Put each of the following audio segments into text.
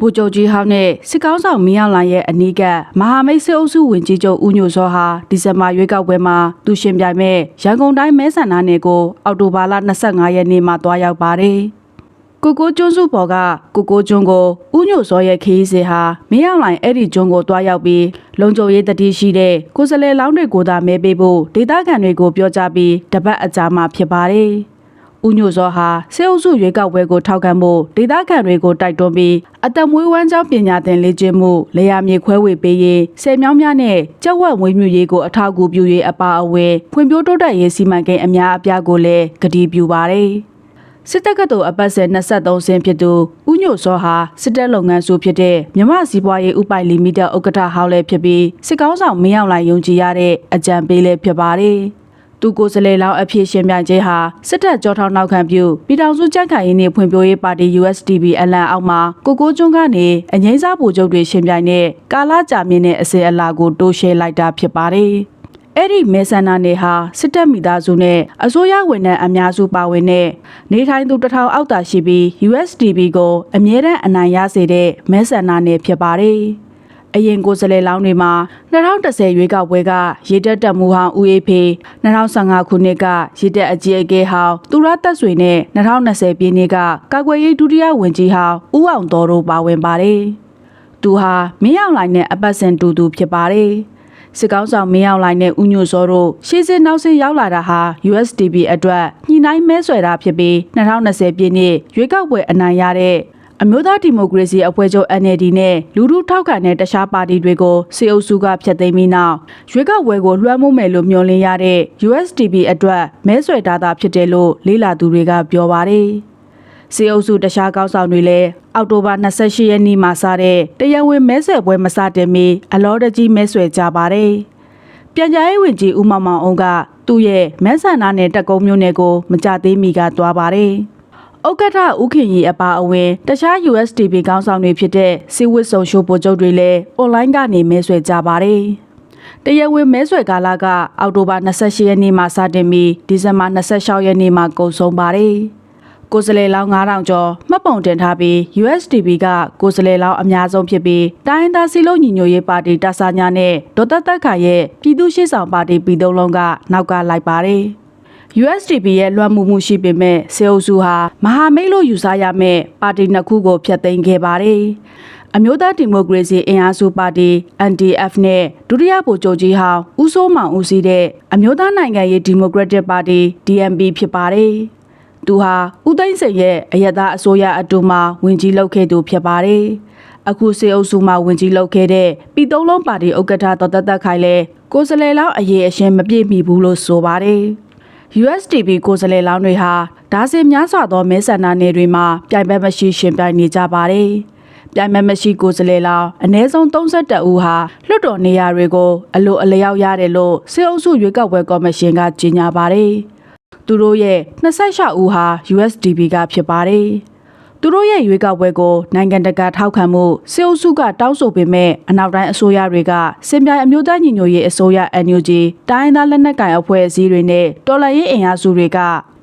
ဗိုလ်ချုပ်ကြီးဟောင်းနဲ့စစ်ကောင်းဆောင်မင်းအောင်လှိုင်ရဲ့အနီးကပ်မဟာမိတ်စစ်အုပ်စုဝင်ကြီးချုပ်ဦးညိုစောဟာဒီဇင်ဘာရွေးကောက်ပွဲမှာသူရှင်ပြိုင်မဲ့ရန်ကုန်တိုင်းမဲဆန္ဒနယ်ကိုအောက်တိုဘာလ25ရက်နေ့မှာတွားရောက်ပါတယ်။ကိုကိုကျွန်းစုပေါ်ကကိုကိုကျွန်းကိုဦးညိုစောရဲ့ခရီးစဉ်ဟာမင်းအောင်လှိုင်အဲ့ဒီကျွန်းကိုတွားရောက်ပြီးလုံခြုံရေးတတိရှိတဲ့ကိုယ်စလဲလောင်းတွေကိုသာမဲပေးဖို့ဒေသခံတွေကိုပြောကြားပြီးတပတ်အကြာမှာဖြစ်ပါတယ်။ ဦးညိုစောဟာစေအုပ်စုရွေးကောက်ပွဲကိုထောက်ခံဖို့ဒေသခံတွေကိုတိုက်တွန်းပြီးအသက်မွေးဝမ်းကြောင်းပညာသင်လေ့ကျင့်မှုလေယာမြေခွဲဝေပေးရေးဆယ်မြောင်းများနဲ့ကြောက်ဝက်ဝေးမြူရေးကိုအထောက်အကူပြုရေးအပါအဝင်ဖွံ့ဖြိုးတိုးတက်ရေးစီမံကိန်းအများအပြားကိုလည်းကတိပြုပါတယ်။စစ်တပ်ကတော်အပတ်စဉ်23ဆင်းဖြစ်သူဦးညိုစောဟာစစ်တပ်လုပ်ငန်းစုဖြစ်တဲ့မြမစီးပွားရေးဥပိုင်လီမိတက်ဥက္ကဋ္ဌဟောင်းလည်းဖြစ်ပြီးစစ်ကောင်းဆောင်မင်းအောင်လှိုင်ယုံကြည်ရတဲ့အကြံပေးလည်းဖြစ်ပါတယ်။ သူကိုယ်စားလှယ်လောင်းအဖြစ်ရှင်ပြိုင်ခြင်းဟာစစ်တပ်ကြောထောက်နောက်ခံပြုပြည်ထောင်စုကြံ့ခိုင်ရေးနှင့်ဖွံ့ဖြိုးရေးပါတီ USDP အလံအောက်မှာကိုကိုကျွန်းကနေအငိမ့်စားဗိုလ်ချုပ်တွေရှင်ပြိုင်တဲ့ကာလာကြာမြင့်တဲ့အစင်အလာကိုတိုးရှဲလိုက်တာဖြစ်ပါတယ်။အဲ့ဒီမဲဆန္ဒနယ်ဟာစစ်တပ်မိသားစုနဲ့အစိုးရဝန်ထမ်းအများစုပါဝင်တဲ့နေထိုင်သူတစ်ထောင်အောက်သာရှိပြီး USDP ကိုအမြဲတမ်းအနိုင်ရစေတဲ့မဲဆန္ဒနယ်ဖြစ်ပါတယ်။ အရင်ကိုယ်စားလှယ်လောင်းတွေမှာ2010ရွေးကောက်ပွဲကရေတက်တက်မှုဟောင်းဦးအေးဖေ2015ခုနှစ်ကရေတက်အကြီးအကဲဟောင်းသူရသက်ဆွေနဲ့2020ပြည်နှစ်ကကာကွယ်ရေးဒုတိယဝန်ကြီးဟောင်းဦးအောင်တော်တို့ပါဝင်ပါတယ်။သူဟာမင်းအောင်လှိုင်နဲ့အပတ်စဉ်တူတူဖြစ်ပါတယ်။စစ်ကောင်းဆောင်မင်းအောင်လှိုင်နဲ့ဦးညိုစောတို့ရှေ့စစ်နောက်စစ်ရောက်လာတာဟာ USDP အတွက်ညှိနှိုင်းမဲဆွယ်တာဖြစ်ပြီး2020ပြည်နှစ်ရွေးကောက်ပွဲအနိုင်ရတဲ့ အမျိုးသားဒီမိုကရေစီအဖွဲ့ချုပ် NLD နဲ့လူထုထောက်ခံတဲ့တခြားပါတီတွေကိုစေအုပ်စုကဖျက်သိမ်းပြီးနောက်ရွေးကောက်ပွဲကိုလွှမ်းမိုးမယ်လို့မျှော်လင့်ရတဲ့ USDP အတွက်မဲဆွယ်ထားတာဖြစ်တယ်လို့လေးလာသူတွေကပြောပါတယ်။စေအုပ်စုတခြားကောင်းဆောင်တွေလည်းအောက်တိုဘာ28ရက်နေ့မှာစတဲ့တရားဝင်မဲဆွယ်ပွဲမစတင်မီအလောတကြီးမဲဆွယ်ကြပါတယ်။ပြန်ကြားရေးဝန်ကြီးဦးမောင်မောင်အောင်ကသူ့ရဲ့မဲဆန္ဒနယ်တက်ကုန်းမျိုးနယ်ကိုမကြသေးမီကသွားပါတယ်။ ဥက္ကဋ္ဌဦးခင်ရီအပါအဝင်တခြား USDP ကောင်းဆောင်တွေဖြစ်တဲ့စီဝစ်ဆုံရှိုးပိုချုပ်တွေလည်းအွန်လိုင်းကနေမဲဆွယ်ကြပါတယ်။တရားဝင်မဲဆွယ်ကာလကအောက်တိုဘာ28ရက်နေ့မှာစတင်ပြီးဒီဇင်ဘာ26ရက်နေ့မှာကုန်ဆုံးပါတယ်။ကိုယ်စလဲလောင်း9000ကျော်မှတ်ပုံတင်ထားပြီး USDP ကကိုယ်စလဲလောင်းအများဆုံးဖြစ်ပြီးတိုင်းဒေသစီလုံးညီညွတ်ရေးပါတီတဆာညာနဲ့ဒေါ်သက်သက်ခိုင်ရဲ့ပြည်သူ့ရှေ့ဆောင်ပါတီပြည်သုံးလုံးကနောက်ကလိုက်ပါတယ်။ USDP ရဲ့လွှမ်းမိုးမှုရှိပေမဲ့စေအုပ်စုဟာမဟာမိတ်လို့ယူဆရမယ့်ပါတီနှစ်ခုကိုဖျက်သိမ်းခဲ့ပါတယ်။အမျိုးသားဒီမိုကရေစီအင်အားစုပါတီ NDF နဲ့ဒုတိယဗိုလ်ချုပ်ကြီးဟောင်းဦးစိုးမောင်ဦးစီးတဲ့အမျိုးသားနိုင်ငံရေးဒီမိုကရက်တစ်ပါတီ DNP ဖြစ်ပါတယ်။သူဟာဦးသိန်းစိန်ရဲ့အယက်သားအစိုးရအတူမှဝင်ကြီးလုပ်ခဲ့သူဖြစ်ပါတယ်။အခုစေအုပ်စုမှဝင်ကြီးလုပ်ခဲ့တဲ့ပြည်သုံးလုံးပါတီဥက္ကဋ္ဌတော်သက်သက်ခိုင်လဲကိုယ်စလဲလောက်အရေးအရှင်မပြည့်မီဘူးလို့ဆိုပါတယ်။ USDP ကိုယ်စားလှယ်လောင်းတွေဟာဒါဇင်များစွာသောမဲဆန္ဒနယ်တွေမှာပြိုင်ဘက်မရှိရှင်ပြိုင်နေကြပါတယ်။ပြိုင်ဘက်မရှိကိုယ်စားလှယ်လောင်းအ ਨੇ ဆုံး32ဦးဟာလွှတ်တော်နေရာတွေကိုအလိုအလျောက်ရတယ်လို့စေအုပ်စုရွေးကောက်ပွဲကော်မရှင်ကကြေညာပါတယ်။သူတို့ရဲ့26ဦးဟာ USDP ကဖြစ်ပါတယ်။ သူတို့ရဲ့ရွေးကောက်ပွဲကိုနိုင်ငံတကာထောက်ခံမှုစေအုပ်စုကတောင်းဆိုပေမဲ့အနောက်တိုင်းအစိုးရတွေကစင်ပြိုင်အမျိုးသားညီညွတ်ရေးအစိုးရ NUG တိုင်းသားလက်နက်ကိုင်အဖွဲ့အစည်းတွေနဲ့တော်လှန်ရေးအင်အားစုတွေက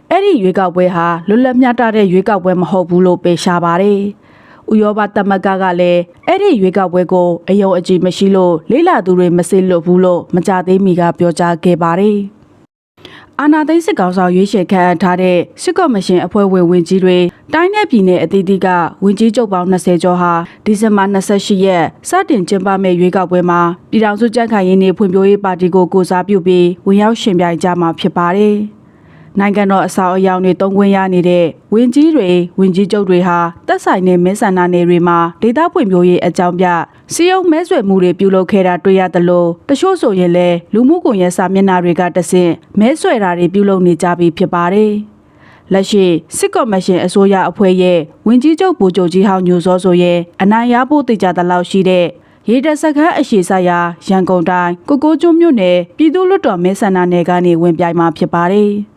အဲ့ဒီရွေးကောက်ပွဲဟာလွတ်လပ်မျှတတဲ့ရွေးကောက်ပွဲမဟုတ်ဘူးလို့ပေရှာပါတယ်။ဥရောပသမဂ္ဂကလည်းအဲ့ဒီရွေးကောက်ပွဲကိုအယုံအကြည်မရှိလို့လေးလာသူတွေမစစ်လွတ်ဘူးလို့မကြသေးမီကပြောကြားခဲ့ပါတယ်။ အာနာသိန်းစစ်ကောင်ဆောင်ရွေးချယ်ခံထားတဲ့စစ်ကော်မရှင်အဖွဲ့ဝင်ဝင်ကြီးတွေတိုင်းနယ်ပြည်နယ်အသီးသီးကဝင်ကြီးချုပ်ပေါင်း20ကျော်ဟာဒီဇင်ဘာ28ရက်စတင်ကျင်းပမယ့်ရွေးကောက်ပွဲမှာပြည်ထောင်စုကြံ့ခိုင်ရေးနှင့်ဖွံ့ဖြိုးရေးပါတီကိုကိုစားပြုပြီးဝင်ရောက်ရှင်ပြိုင်ကြမှာဖြစ်ပါတယ်။ နိုင်ငံတော်အဆောက်အအုံတွေတုံးခွင့်ရနေတဲ့ဝင်ကြီးတွေဝင်ကြီးချုပ်တွေဟာတက်ဆိုင်တဲ့မဲဆန္ဒနယ်တွေမှာဒေသဖွံ့ဖြိုးရေးအကြောင်းပြစီယုံမဲဆွယ်မှုတွေပြုလုပ်ခဲ့တာတွေ့ရတယ်လို့တချို့ဆိုရင်လည်းလူမှုကွန်ရက်စာမျက်နှာတွေကတဆင့်မဲဆွယ်တာတွေပြုလုပ်နေကြပြီဖြစ်ပါတယ်။လက်ရှိစစ်ကော်မရှင်အစိုးရအဖွဲ့ရဲ့ဝင်ကြီးချုပ်ဗိုလ်ချုပ်ကြီးဟောင်းညိုစောဆိုရင်အနိုင်ရဖို့တေချာတလောက်ရှိတဲ့ရေတစခန်းအရှိဆိုင်ရာရန်ကုန်တိုင်းကိုကိုကျွန်းမြို့နယ်ပြည်သူ့လွတ်တော်မဲဆန္ဒနယ်ကနေဝင်ပြိုင်မှာဖြစ်ပါတယ်။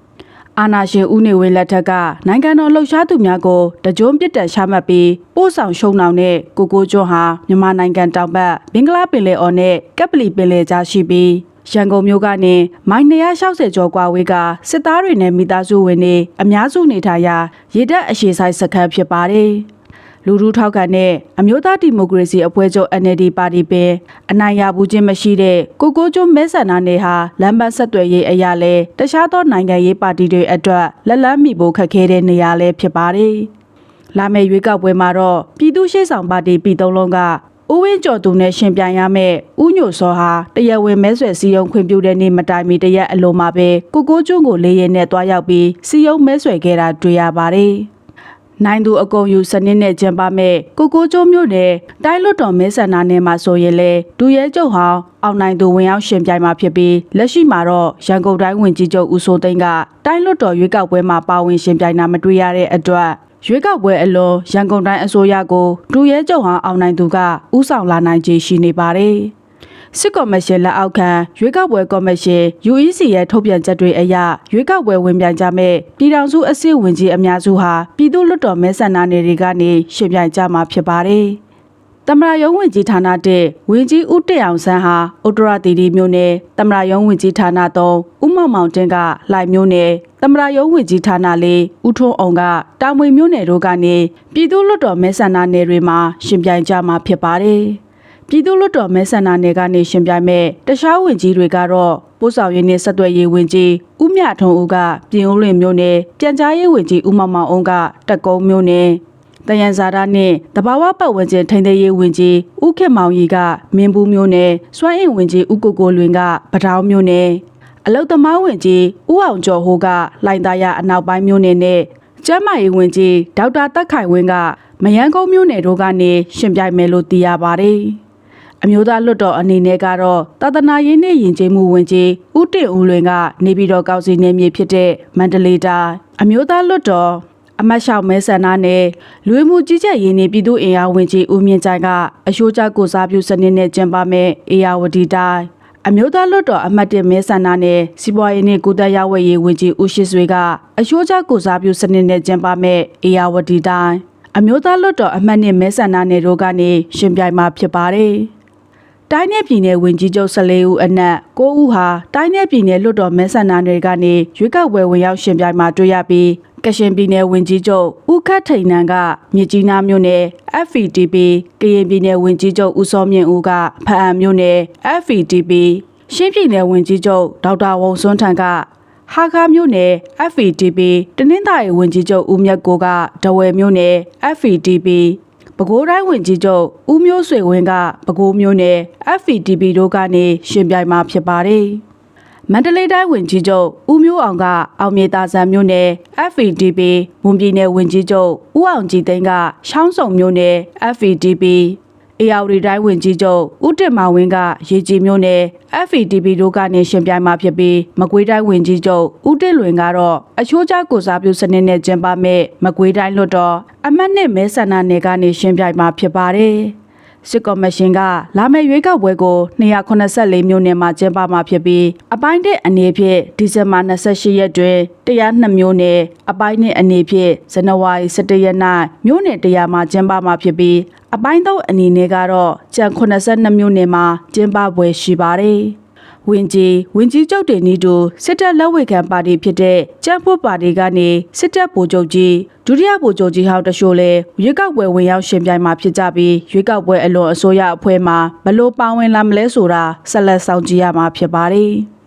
အာနာရှင်ဦးနေဝင်းလက်ထက်ကနိုင်ငံတော်လှုပ်ရှားသူများကိုတကြုံပြစ်တက်ချမှတ်ပြီးပို့ဆောင်ရှုံနှောင်တဲ့ကိုကိုကျွန်းဟာမြန်မာနိုင်ငံတောင်ဘက်ဘင်္ဂလားပင်လယ်အော်နဲ့ကပ်ပလီပင်လယ်ကြားရှိပြီးရန်ကုန်မြို့ကနေမိုင်260ကျော်ကွာဝေးကစစ်သားတွေနဲ့မိသားစုဝင်တွေအများစုနေထိုင်ရာရေတပ်အရှိဆိုင်စခန်းဖြစ်ပါတယ်။ လူထုထောက်ခံတဲ့အမျိုးသားဒီမိုကရေစီအဖွဲ့ချုပ် NLD ပါတီပင်အနိုင်ရဘူးခြင်းမရှိတဲ့ကိုကိုကျွန်းမဲဆန္ဒနယ်ဟာလမ်းပန်းဆက်သွယ်ရေးအရာလဲတခြားသောနိုင်ငံရေးပါတီတွေအတွက်လက်လန်းမိဖို့ခက်ခဲတဲ့နေရာလဲဖြစ်ပါတယ်။လာမယ့်ရွေးကောက်ပွဲမှာတော့ပြည်သူ့ရှေ့ဆောင်ပါတီပြည်သုံးလုံးကဦးဝင်းကျော်သူနဲ့ရှင်ပြိုင်ရမယ့်ဦးညိုစောဟာတရားဝင်မဲဆွယ်စီယုံခွင့်ပြုတဲ့နေ့မတိုင်မီတရက်အလိုမှာပဲကိုကိုကျွန်းကိုလေးရဲနဲ့တွားရောက်ပြီးစီယုံမဲဆွယ်ခဲ့တာတွေ့ရပါတယ်။ နိုင်သူအကုန်ယူစနစ်နဲ့ကျင်းပမဲ့ကိုကိုကျိုးမျိုးနဲ့တိုင်းလွတ်တော်မဲဆန္ဒနယ်မှာဆိုရင်လေဒူရဲကျုပ်ဟောင်းအောင်နိုင်သူဝင်ရောက်ရှင်ပြိုင်မှာဖြစ်ပြီးလက်ရှိမှာတော့ရန်ကုန်တိုင်းဝင်ကြီးချုပ်ဦးစိုးသိန်းကတိုင်းလွတ်တော်ရွေးကောက်ပွဲမှာပါဝင်ရှင်ပြိုင်တာမတွေ့ရတဲ့အတွက်ရွေးကောက်ပွဲအလွန်ရန်ကုန်တိုင်းအစိုးရကိုဒူရဲကျုပ်ဟောင်းအောင်နိုင်သူကဥဆောင်လာနိုင်ခြေရှိနေပါတယ်။ စစ်ကော်မရှင်လက်အောက်ခံရွေးကောက်ပွဲကော်မရှင် UEC ရဲ့ထုတ်ပြန်ချက်တွေအရရွေးကောက်ပွဲဝင်ပြိုင်ကြမဲ့ပြည်ထောင်စုအစည်းဝင်ကြီးအများစုဟာပြည်သူ့လွှတ်တော်မဲဆန္ဒနယ်တွေကနေရှင်ပြိုင်ကြမှာဖြစ်ပါတယ်။တမရယုံဝင်ကြီးဌာနတဲ့ဝင်ကြီးဦးတက်အောင်ဆန်းဟာဥတ္တရတီတီမျိုးနယ်တမရယုံဝင်ကြီးဌာန3ဦးမောင်မောင်တင်ကလှိုင်မျိုးနယ်တမရယုံဝင်ကြီးဌာန4ဦးထွန်းအောင်ကတာမွေမျိုးနယ်တို့ကနေပြည်သူ့လွှတ်တော်မဲဆန္ဒနယ်တွေမှာရှင်ပြိုင်ကြမှာဖြစ်ပါတယ်။ ပြည်သူ့လွှတ်တော်မဲဆန္ဒနယ်ကနေရှင်ပြိုင်မဲ့တခြားဝင်ကြီးတွေကတော့ပို့ဆောင်ရေးနဲ့ဆက်သွယ်ရေးဝင်ကြီးဦးမြထုံဦးကပြင်ဦးလွင်မြို့နယ်ပြန်ကြားရေးဝင်ကြီးဦးမောင်မောင်အောင်ကတက်ကုန်းမြို့နယ်တယန်ဇာတာနဲ့တဘာဝပတ်ဝန်းကျင်ထိန်းသိမ်းရေးဝင်ကြီးဦးခင်မောင်ရီကမင်းဘူးမြို့နယ်စွမ်းအင်ဝင်ကြီးဦးကိုကိုလွင်ကပထောင်မြို့နယ်အလုတ်သမားဝင်ကြီးဦးအောင်ကျော်ဟိုးကလိုင်သားရအနောက်ပိုင်းမြို့နယ်နဲ့ကျမ်းမာရေးဝင်ကြီးဒေါက်တာတက်ခိုင်ဝင်းကမယန်းကုန်းမြို့နယ်တို့ကနေရှင်ပြိုင်မယ်လို့သိရပါတယ်။ အမျိုးသားလွှတ်တော်အနေနဲ့ကတော့တာသနာရေးနဲ့ယဉ်ကျေးမှုဝင်ကြီးဦးတင်ဦးလွင်ကနေပြည်တော်ကောင်စီနယ်မြေဖြစ်တဲ့မန္တလေးတိုင်းအမျိုးသားလွှတ်တော်အမတ်ရှောက်မဲဆန္ဒနယ်လူဝင်မှုကြီးကြပ်ရေးနဲ့ပြည်သူ့အင်အားဝင်ကြီးဦးမြင့်ကြိုင်ကအရှိုးကျကိုစားပြုစနစ်နဲ့ကျင်းပမဲ့အေယာဝတီတိုင်းအမျိုးသားလွှတ်တော်အမတ်တင်မဲဆန္ဒနယ်စီးပွားရေးနဲ့ကုသရေးဝယ်ရေးဝင်ကြီးဦးရှိဆွေကအရှိုးကျကိုစားပြုစနစ်နဲ့ကျင်းပမဲ့အေယာဝတီတိုင်းအမျိုးသားလွှတ်တော်အမတ်နဲ့မဲဆန္ဒနယ်တို့ကနေရှင်ပြိုင်မှာဖြစ်ပါတယ်။ တိုင်းနယ်ပြည်နယ်ဝင်ကြီးချုပ်14ဦးအနက်9ဦးဟာတိုင်းနယ်ပြည်နယ်လွှတ်တော်မဲဆန္ဒနယ်ကနေရွေးကောက်ပွဲဝင်ရောက်ရှင်ပြိုင်မှာတွေ့ရပြီးကရှင်ပြည်နယ်ဝင်ကြီးချုပ်ဦးခတ်ထိန်နန်ကမြစ်ကြီးနားမြို့နယ် FVTP ကရင်ပြည်နယ်ဝင်ကြီးချုပ်ဦးစောမြင့်ဦးကဖအံမြို့နယ် FVTP ရှင်းပြည်နယ်ဝင်ကြီးချုပ်ဒေါက်တာဝုံစွန်းထံကဟာကာမြို့နယ် FVTP တနင်္သာရီဝင်ကြီးချုပ်ဦးမြတ်ကိုကဒဝယ်မြို့နယ် FVTP ပဲခူးတိုင်းဝင်ကြီးချုပ်ဦးမျိုးဆွေဝင်းကပဲခူးမြို့နယ် FVTP တို့ကနေရှင်ပြိုင်မှာဖြစ်ပါတယ်။မန္တလေးတိုင်းဝင်ကြီးချုပ်ဦးမျိုးအောင်ကအောင်မြေတာဆန်မြို့နယ် FVTP မွန်ပြည်နယ်ဝင်ကြီးချုပ်ဦးအောင်ကြည်သိန်းကရှောင်းစုံမြို့နယ် FVTP အေယာဝတီတိုင်းဝင်ကြီးချုပ်ဦးတင်မောင်ဝင်းကရေကြီးမြို့နယ် FVTP တို့ကနေရှင်ပြိုင်မှာဖြစ်ပြီးမကွေးတိုင်းဝင်ကြီးချုပ်ဦးတင်လွင်ကတော့အချိုးကျကိုစားပြုစနစ်နဲ့ကျင်းပမဲ့မကွေးတိုင်းလွှတ်တော်အမတ်နဲ့မဲဆန္ဒနယ်ကနေရှင်ပြိုင်မှာဖြစ်ပါတယ်။စစ်ကော်မရှင်ကလာမယ့်ရွေးကောက်ပွဲကို284မြို့နယ်မှာကျင်းပမှာဖြစ်ပြီးအပိုင်းတဲ့အနေဖြင့်ဒီဇင်ဘာ28ရက်တွင်102မြို့နယ်အပိုင်းနဲ့အနေဖြင့်ဇန်နဝါရီ17ရက်၌မြို့နယ်100မှာကျင်းပမှာဖြစ်ပြီး အပိုင်း3အနေနဲ့ကတော့ကြံ82မြို့နယ်မှာကျင်းပပွဲရှိပါတယ်။ဝင်ကြီးဝင်ကြီးချုပ်တင်နီတူစစ်တပ်လက်ဝဲခံပါတီဖြစ်တဲ့ကြံ့ဖို့ပါတီကနေစစ်တပ်ဗိုလ်ချုပ်ကြီးဒုတိယဗိုလ်ချုပ်ကြီးဟောင်းတရှို့လဲရွေးကောက်ပွဲဝင်ရောက်ရှင်ပြိုင်မှာဖြစ်ကြပြီးရွေးကောက်ပွဲအလွန်အစိုးရအဖွဲ့မှာဘလို့ပါဝင်လာမလဲဆိုတာဆက်လက်ဆောင်ကြည့်ရမှာဖြစ်ပါတယ်။